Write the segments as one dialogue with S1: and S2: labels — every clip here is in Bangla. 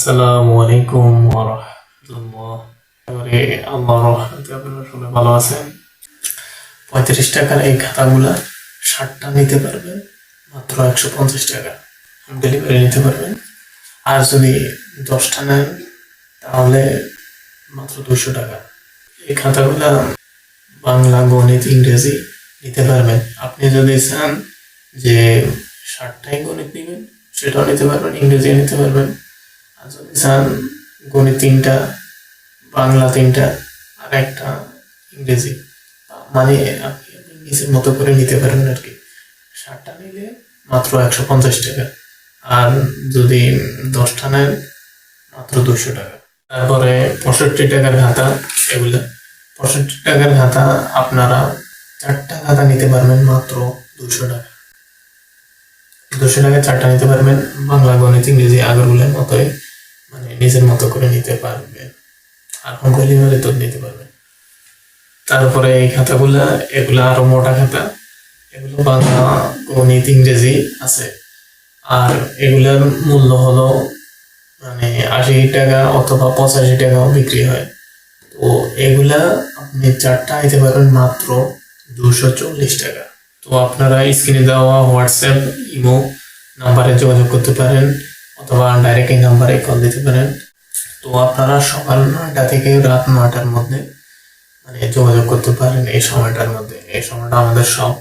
S1: আসসালামু আলাইকুম ওরহমতুল্লাহ এবারে আল্লাহ রহমতে আপনারা সবাই ভালো আছেন। পঁয়ত্রিশ টাকার এই খাতাগুলা ষাটটা নিতে পারবেন, মাত্র একশো পঞ্চাশ টাকা। ডেলিভারি নিতে পারবেন। আর যদি দশটা নেন, তাহলে মাত্র দুশো টাকা। এই খাতাগুলা বাংলা, গণিত, ইংরেজি নিতে পারবেন। আপনি যদি চান যে ষাটটাই গণিত নেবেন, সেটাও নিতে পারবেন, ইংরেজিও নিতে পারবেন। আর যদি গণিত তিনটা, বাংলা তিনটা, আর একটা ইংরেজি। মানে আপনি নিজের মতো করে নিতে পারেন আর কি। ষাটটা নিলে মাত্র একশো পঞ্চাশ টাকা। আর যদি দশটা নেন, মাত্র দুশো টাকা। তারপরে পঁয়ষট্টি টাকার খাতা এগুলো। পঁয়ষট্টি টাকার খাতা আপনারা চারটা খাতা নিতে পারবেন মাত্র দুশো টাকা। দুশো টাকা চারটা নিতে পারবেন বাংলা, গণিত, ইংরেজি আগরগুলোর মতোই। নিজের মতো করে নিতে পারবেন আর হোম ডেলিভারি তো নিতে পারবেন তারপরে এই খাতাগুলা, এগুলো আরও মোটা খাতা। এগুলো বাংলা, গণিত, ইংরেজি আছে। আর এগুলার মূল্য হলো মানে আশি টাকা অথবা পঁচাশি টাকাও বিক্রি হয়। তো এগুলা আপনি চারটা নিতে পারবেন মাত্র দুশো চল্লিশ টাকা। তো আপনারা স্ক্রিনে দেওয়া হোয়াটসঅ্যাপ, ইমো, নাম্বারে যোগাযোগ করতে পারেন। অথবা ডাইরেক্ট এই নাম্বারে কল দিতে পারেন। তো আপনারা সকাল নয়টা থেকে রাত নয়টার মধ্যে মানে যোগাযোগ করতে পারেন এই সময়টার মধ্যে। এই সময়টা আমাদের সব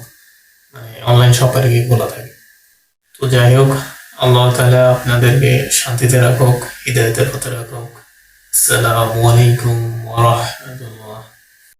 S1: মানে অনলাইন শপ আর কি খোলা থাকে। তো যাই হোক, আল্লাহ তাআলা আপনাদেরকে শান্তিতে রাখুক, হৃদয়তের পথে রাখুক। আসসালামু আলাইকুম ওয়া